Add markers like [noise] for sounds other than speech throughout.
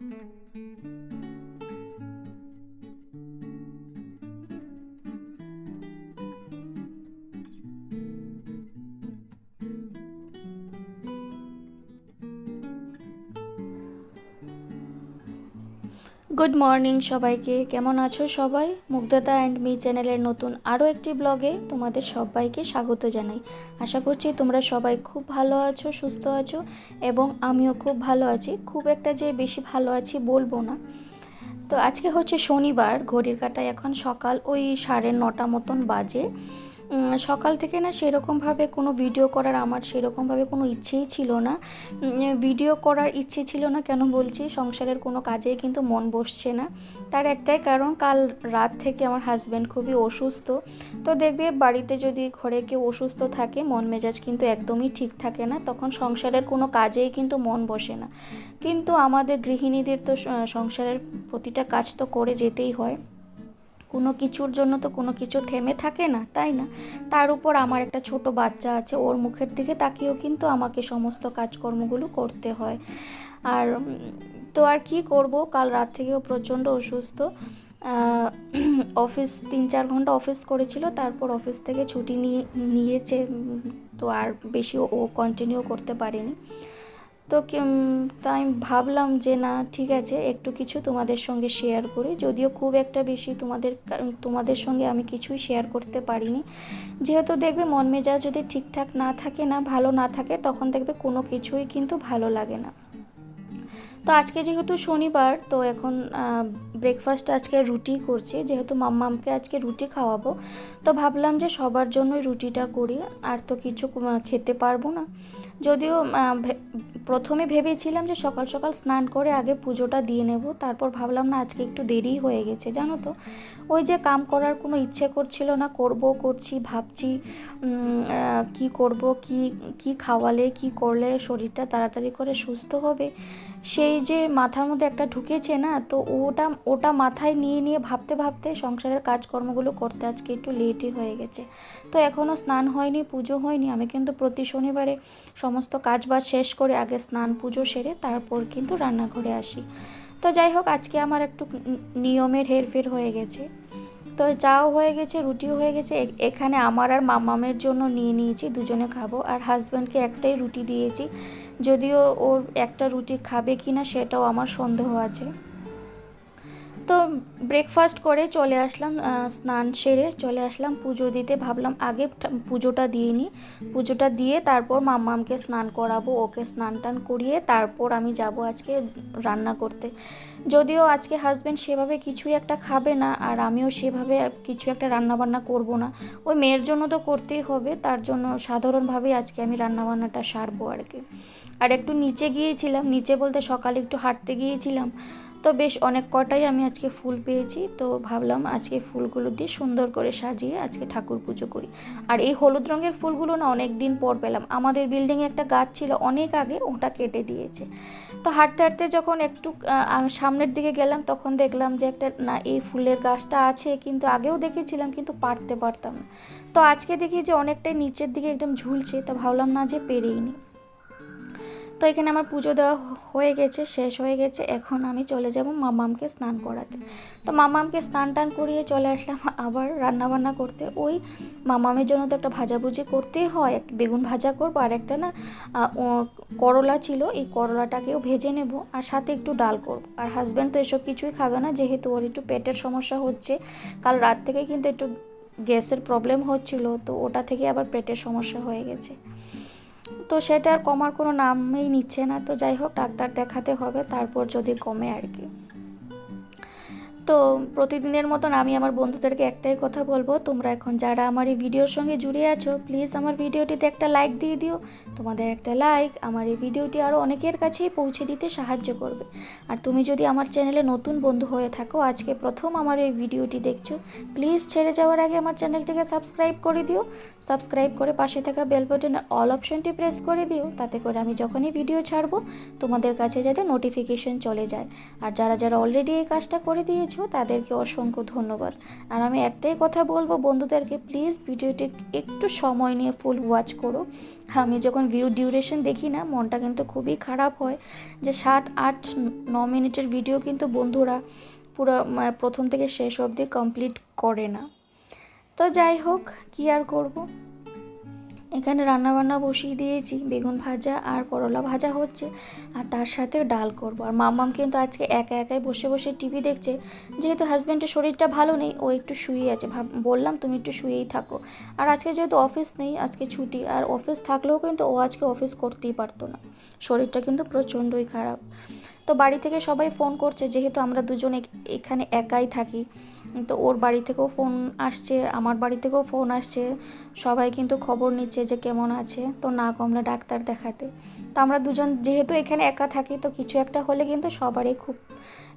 Thank you. Good morning সবাইকে। কেমন আছো সবাই? মুগ্ধতা অ্যান্ড মি চ্যানেলের নতুন আরও একটি ব্লগে তোমাদের সবাইকে স্বাগত জানাই। আশা করছি তোমরা সবাই খুব ভালো আছো, সুস্থ আছো এবং আমিও খুব ভালো আছি। খুব একটা যে বেশি ভালো আছি বলব না। তো আজকে হচ্ছে শনিবার, ঘড়ির কাটায় এখন সকাল ওই সাড়ে নটা মতন বাজে। সকাল থেকে না সেরকমভাবে কোনো ভিডিও করার আমার সেরকমভাবে কোনো ইচ্ছেই ছিল না। ভিডিও করার ইচ্ছে ছিল না, কেন বলছি? সংসারের কোনো কাজেই কিন্তু মন বসছে না। তার একটাই কারণ, কাল রাত থেকে আমার হাজব্যান্ড খুবই অসুস্থ। তো দেখবে বাড়িতে যদি ঘরে কেউ অসুস্থ থাকে, মন মেজাজ কিন্তু একদমই ঠিক থাকে না, তখন সংসারের কোনো কাজেই কিন্তু মন বসে না। কিন্তু আমাদের গৃহিণীদের তো সংসারের প্রতিটা কাজ তো করে যেতেই হয়। কোনো কিছুর জন্য তো কোনো কিছু থেমে থাকে না, তাই না? তার উপর আমার একটা ছোট বাচ্চা আছে, ওর মুখের দিকে তাকিয়েও কিন্তু আমাকে সমস্ত কাজকর্মগুলো করতে হয়। আর তো আর কি করব? কাল রাত থেকেও প্রচণ্ড অসুস্থ। [clears throat] অফিস, তিন চার ঘণ্টা অফিস করেছিল, তারপর অফিস থেকে ছুটি নিয়ে, নিয়েছে তো আর বেশি ও কন্টিনিউ করতে পারেনি। তো তাই ভাবলাম যে না, ঠিক আছে, একটু কিছু তোমাদের সঙ্গে শেয়ার করি। যদিও খুব একটা বেশি তোমাদের তোমাদের সঙ্গে আমি কিছুই শেয়ার করতে পারিনি। যেহেতু দেখবে মন মেজাজ যদি ঠিকঠাক না থাকে না, ভালো না থাকে, তখন দেখবে কোনো কিছুই কিন্তু ভালো লাগে না। তো আজকে যেহেতু শনিবার, তো এখন ব্রেকফাস্ট আজকে রুটি করছি। যেহেতু মাম্মামকে আজকে রুটি খাওয়াবো, তো ভাবলাম যে সবার জন্যই রুটিটা করি, আর তো কিছু খেতে পারব না। যদিও প্রথমে ভেবেছিলাম যে সকাল সকাল স্নান করে আগে পুজোটা দিয়ে নেব, তারপর ভাবলাম না আজকে একটু দেরি হয়ে গেছে, জানো তো? ওই যে কাম করার কোনো ইচ্ছে করছিল না, করব, করছি, ভাবছি কি করব, কি কি খাওয়ালে, কি করলে শরীরটা তাড়াতাড়ি করে সুস্থ হবে? সেই যে মাথার মধ্যে একটা ঢুকেছে না, তো ওটা ওটা মাথায় নিয়ে নিয়ে ভাবতে ভাবতে সংসারের কাজকর্মগুলো করতে আজকে একটু লেটই হয়ে গেছে। তো এখনও স্নান হয়নি, পুজো হয়নি, আমি কিন্তু প্রতি শনিবারে সমস্ত কাজ বাজ শেষ করে আগে স্নান, পুজো সেরে তারপর কিন্তু রান্নাঘরে আসি। তো যাই হোক, আজকে আমার একটু নিয়মের হেরফের হয়ে গেছে। তো চাও হয়ে গেছে, রুটিও হয়ে গেছে। এখানে আমার আর মামামের জন্য নিয়ে নিয়েছি, দুজনে খাব। আর হাজব্যান্ডকে একটাই রুটি দিয়েছি। যদিও ওর একটা রুটি খাবে কি না সেটাও আমার সন্দেহ আছে। তো ব্রেকফাস্ট করে চলে আসলাম স্নান সেরে চলে আসলাম পুজো দিতে। ভাবলাম আগে পুজোটা দিয়ে নিই পুজোটা দিয়ে তারপর মাম্মামকে স্নান করাবো, ওকে স্নান টান করিয়ে তারপর আমি যাব আজকে রান্না করতে। যদিও আজকে হাজব্যান্ড সেভাবে কিছুই একটা খাবে না, আর আমিও সেভাবে কিছু একটা রান্না বান্না করব না। ওই মেয়ের জন্য তো করতেই হবে, তার জন্য সাধারণভাবেই আজকে আমি রান্নাবান্নাটা সারবো আর কি। আর একটু নিচে গিয়েছিলাম, নিচে বলতে সকালে একটু হাঁটতে গিয়েছিলাম তো বেশ অনেক কটাই আমি আজকে ফুল পেয়েছি, তো ভাবলাম আজকে ফুলগুলো দিয়ে সুন্দর করে সাজিয়ে আজকে ঠাকুর পুজো করি। আর এই হলুদ রঙের ফুলগুলো না অনেক দিন পর পেলাম। আমাদের বিল্ডিংয়ে একটা গাছ ছিল অনেক আগে, ওটা কেটে দিয়েছে। তো হাঁটতে হাঁটতে যখন একটু সামনের দিকে গেলাম, তখন দেখলাম যে একটা, না, এই ফুলের গাছটা আছে, কিন্তু আগেও দেখেছিলাম, কিন্তু পারতে পারতাম না। তো আজকে দেখি যে অনেকটাই নিচের দিকে একদম ঝুলছে, তো ভাবলাম না যে পেরেই নি। তো এখানে আমার পুজো দেওয়া হয়ে গেছে, শেষ হয়ে গেছে। এখন আমি চলে যাব মামামকে স্নান করাতে। তো মামামকে স্নান টান করিয়ে চলে আসলাম আবার রান্না বান্না করতে। ওই মামামের জন্য তো একটা ভাজাভুজি করতেই হয়। একটা বেগুন ভাজা করব আর একটা না করলা ছিল। এই করলাটাকেও ভেজে নেব আর সাথে একটু ডাল করব। আর হাজব্যান্ড তো এসব কিছুই খাবে না, যেহেতু ওর একটু পেটের সমস্যা হচ্ছে। কাল রাত থেকে কিন্তু একটু গ্যাসের প্রবলেম হচ্ছিল, তো ওটা থেকে আবার পেটের সমস্যা হয়ে গেছে। তো সেটা আর কমার কোনো নামই নিচ্ছে না। তো যাই হোক, ডাক্তার দেখাতে হবে, তারপর যদি কমে আর কি। তো প্রতিদিনের মতন আমি আমার বন্ধুদেরকে একটাই কথা বলব, তোমরা এখন যারা আমার এই ভিডিওর সঙ্গে জুড়ে আছো প্লিজ আমার ভিডিওটিতে একটা লাইক দিয়ে দিও। তোমাদের একটা লাইক আমার এই ভিডিওটি আরও অনেকের কাছেই পৌঁছে দিতে সাহায্য করবে। আর তুমি যদি আমার চ্যানেলে নতুন বন্ধু হয়ে থাকো, আজকে প্রথম আমার এই ভিডিওটি দেখছ প্লিজ ছেড়ে যাওয়ার আগে আমার চ্যানেলটিকে সাবস্ক্রাইব করে দিও। সাবস্ক্রাইব করে পাশে থাকা বেল বাটনের অল অপশনটি প্রেস করে দিও, তাতে করে আমি যখনই ভিডিও ছাড়বো, তোমাদের কাছে যাতে নোটিফিকেশন চলে যায়। আর যারা যারা অলরেডি এই কাজটা করে দিয়েছ করেছ তাদেরকে অসংখ্য ধন্যবাদ। আর আমি একটাই কথা বলব বন্ধুদেরকে প্লিজ ভিডিওটি একটু সময় নিয়ে ফুল ওয়াচ করো। আমি যখন ভিউ ডিউরেশন দেখি না, মনটা কিন্তু খুবই খারাপ হয় যে সাত, আট, ন মিনিটের ভিডিও কিন্তু বন্ধুরা পুরো মানে প্রথম থেকে শেষ অবধি কমপ্লিট করে না। তো যাই হোক, কী আর করব? এখানে রান্নাবান্না বসিয়ে দিয়েছি, বেগুন ভাজা আর করলা ভাজা হচ্ছে, আর তার সাথে ডাল করব। আর মামাম কিন্তু আজকে একা একাই বসে বসে টিভি দেখছে, যেহেতু হাজব্যান্ডের শরীরটা ভালো নেই, ও একটু শুয়ে আছে। ভাব, বললাম তুমি একটু শুয়েই থাকো। আর আজকে যেহেতু অফিস নেই, আজকে ছুটি, আর অফিস থাকলেও কিন্তু ও আজকে অফিস করতেই পারতো না। শরীরটা কিন্তু প্রচণ্ডই খারাপ। তো বাড়ি থেকে সবাই ফোন করছে, যেহেতু আমরা দুজন এখানে একাই থাকি, তো ওর বাড়ি থেকেও ফোন আসছে, আমার বাড়ি থেকেও ফোন আসছে, সবাই কিন্তু খবর নিচ্ছে যে কেমন আছে, তো না কমলে ডাক্তার দেখাতে তো আমরা দুজন যেহেতু এখানে একা থাকি, তো কিছু একটা হলে কিন্তু সবারই খুব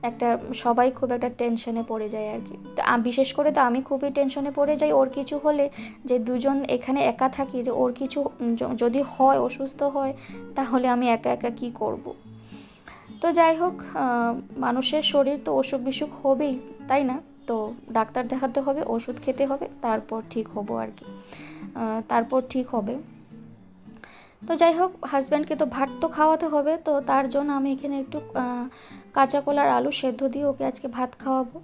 একটা, সবাই খুব একটা টেনশনে পড়ে যায় আর কি তো বিশেষ করে তো আমি খুবই টেনশনে পড়ে যাই, ওর কিছু হলে যে দুজন এখানে একা থাকি, যে ওর কিছু যদি হয়, অসুস্থ হয়, তাহলে আমি একা একা কি করব। তো যাই হোক মানুষের শরীর তো অসুখ বিসুখ হবেই, তাই না? তো ডাক্তার দেখাতে হবে, ওষুধ খেতে হবে, তারপর ঠিক হব আর কি। তারপর ঠিক হবে। তো যাই হোক হাজব্যান্ডকে তো ভাত তো খাওয়াতে হবে, তো তার জন্য আমি এখানে একটু কাঁচা কলার আলু সেদ্ধ দিয়ে ওকে আজকে ভাত খাওয়াবো।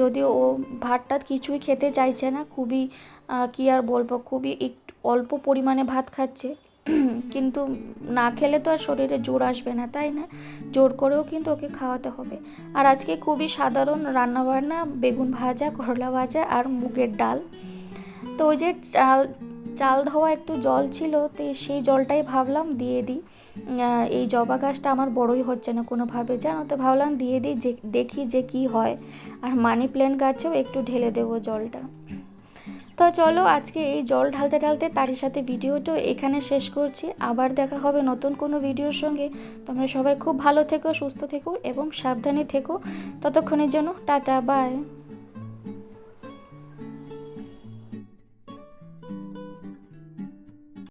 যদিও ও ভাতটা কিছুই খেতে চাইছে না, খুবই কি আর বলব, খুবই একটু অল্প পরিমাণে ভাত খাচ্ছে। কিন্তু না খেলে তো আর শরীরে জোর আসবে না, তাই না? জোর করেও কিন্তু ওকে খাওয়াতে হবে। আর আজকে খুবই সাধারণ রান্নাবান্না, বেগুন ভাজা, করলা ভাজা আর মুগের ডাল। তো ওই যে চাল চাল ধোয়া একটু জল ছিল, তো সেই জলটাই ভাবলাম দিয়ে দিই। এই জবা গাছটা আমার বড়ই হচ্ছে না কোনোভাবে, জানো তো? ভাবলাম দিয়ে দিই, যে, দেখি যে কি হয়। আর মানি প্ল্যান্ট গাছেও একটু ঢেলে দেবো জলটা। তো চলো আজকে এই জল ঢালতে ঢালতে তারই সাথে ভিডিওটাও এখানে শেষ করছি। আবার দেখা হবে নতুন কোনো ভিডিওর সঙ্গে। তোমরা সবাই খুব ভালো থেকো, সুস্থ থেকো এবং সাবধানে থেকো। ততক্ষণের জন্য টাটা, বাই।